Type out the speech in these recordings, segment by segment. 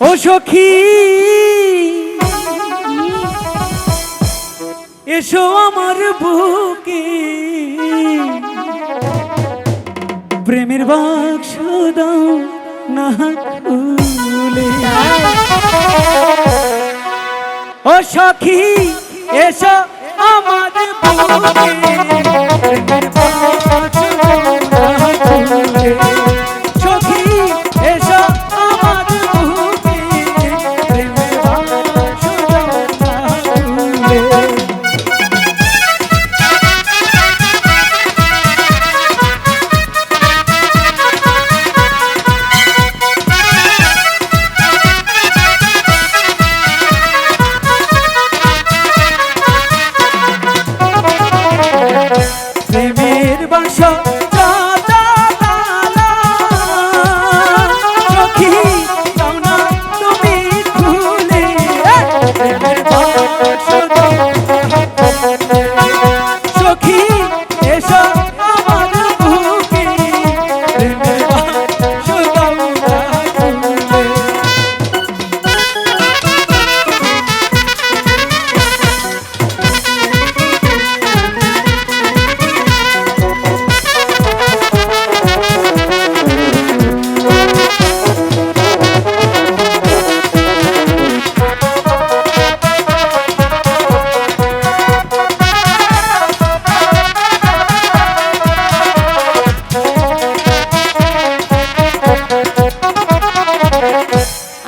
ও সখী, এসো আমার বুকে। প্রেমের বাক্স দাও না খুলে। ও সখী, এসো আমার বুকে।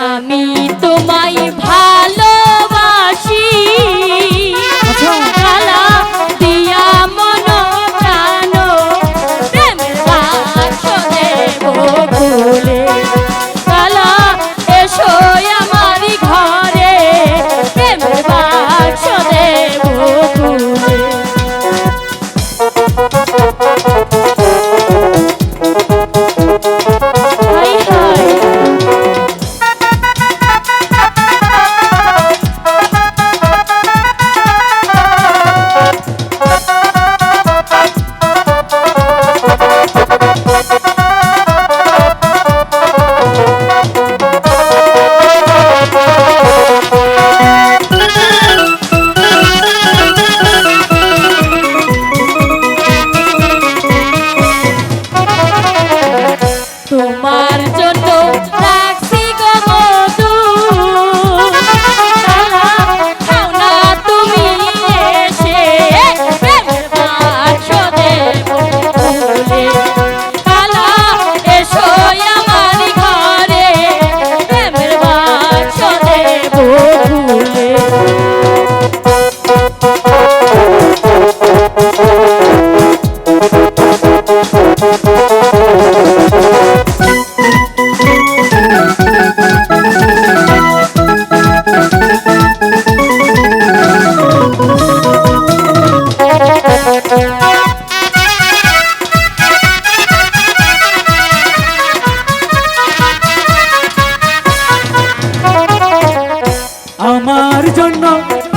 আমি তোমায় ভালো জন্য